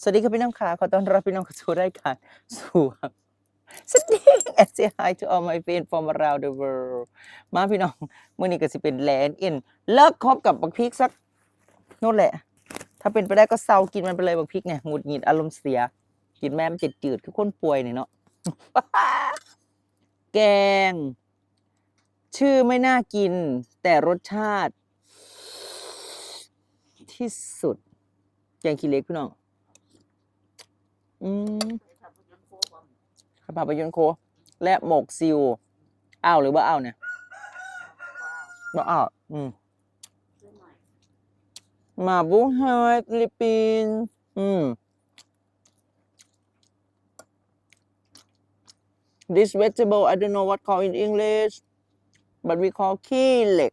สวัสดีครับพี่น้องค่ะขอต้อนรับพี่น้องเข้าสู่รายการสู่สวัสดี and say hi to all my friends from around the world มาพี่น้องเมื่อนี้ก็สิเป็นแลนด์อินเลิกคบกับบักพริกสักนู่นแหละ ถ้าเป็นไปได้ก็เซากินมันไปเลยบักพริกเนี่ยหงุดหงิดอารมณ์เสีย กินแม่มันจืดจืดคือคนป่วยเนี่ยเนาะแกง ชื่อไม่น่ากิน แต่รสชาติ ที่สุดแกงขี้เล็กพี่น้อง อืมข้าวผัดปลายนโค และหมกซิวอ้าวหรือว่าอ้าวเนี่ยบ่อ้าวอืมมาบุ้งไฮฟิลิปปินส์อืม this vegetable I don't know what call in English but we call ขี้เหล็ก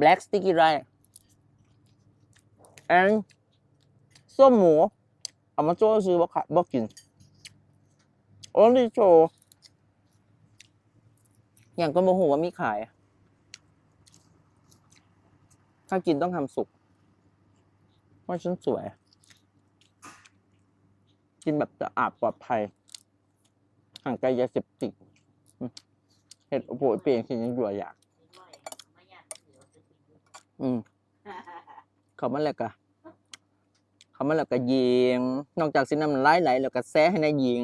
black sticky rice and ส้มหมูเอามาโจ้ซื้อบ่ขายบ่กิน only โชว์อย่างก็โมโหว่ามีขาย ถ้ากินต้องทำสุกเพราะฉันสวย กินแบบสะอาดปลอดภัย ห่างไกลยาเสพติดเห็ดโอ้โหเปลี่ยนกินยังอยู่อยาก อืมเขามาแล้วก็ เขามาแล้วก็ยิง นอกจากสิน้ำไหลไหลแล้วก็แซะให้นายยิง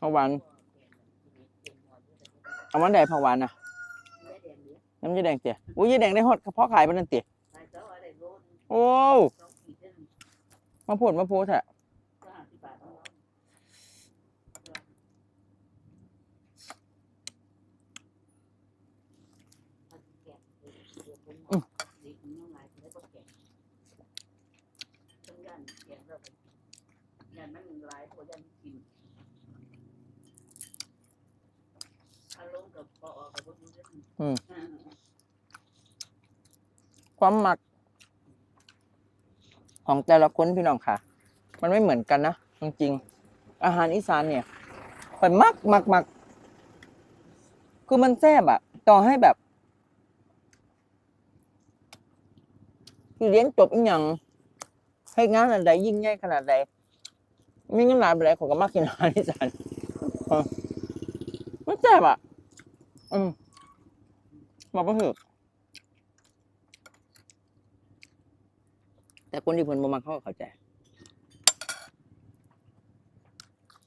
พะวันเอามันได้พะวันนะน้ำยาแดงเตี๋ยอุ้ยยาแดงได้ฮอดเพาะขายไปนั่นเตี๋ยโอ้มาพูดมาพูดแทะ อืมความหมัก ของแต่ละคนพี่น้องค่ะ มันไม่เหมือนกันนะจริงๆอาหารอีสานเนี่ยข่อยมักมักมักคือมันแซ่บอะต่อให้แบบคือเรียนจบอีหยัง ให้งานอะไรยิ่งใหญ่ขนาดใดมีเงินหลายไปไหนผมก็มากินอาหารอีสานมันแซ่บอะ อืมบอกไม่ถูกแต่คนที่เพิ่นบ่มักเขาก็เข้าใจ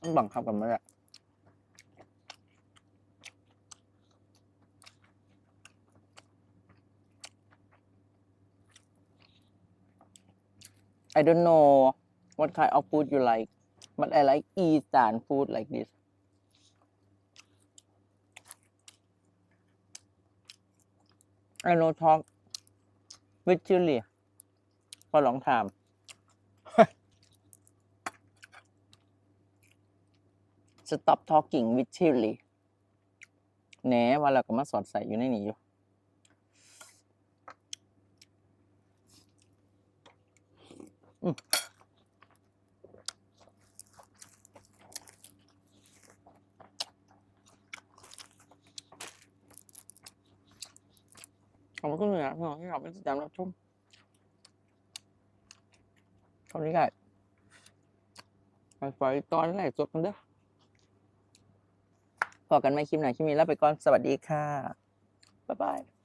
มันบังคับกันมาแ I don't know what kind of food you like but I like Eastern food like this I know talk with chili ก็ลองถาม Stop talking with chili แหนว่าเราก็มาสอดใส่อยู่ในนี้อยู่ ขอบคุณเหนือพี่น้องที่เราเป็นติดตามรับชมตอนนี้ก็ไปปล่อยตอนแรกจบกันเด้อพอกันไม่คลิปไหนคลิปนี้แล้วไปก่อน สวัสดีค่ะ บ๊ายบาย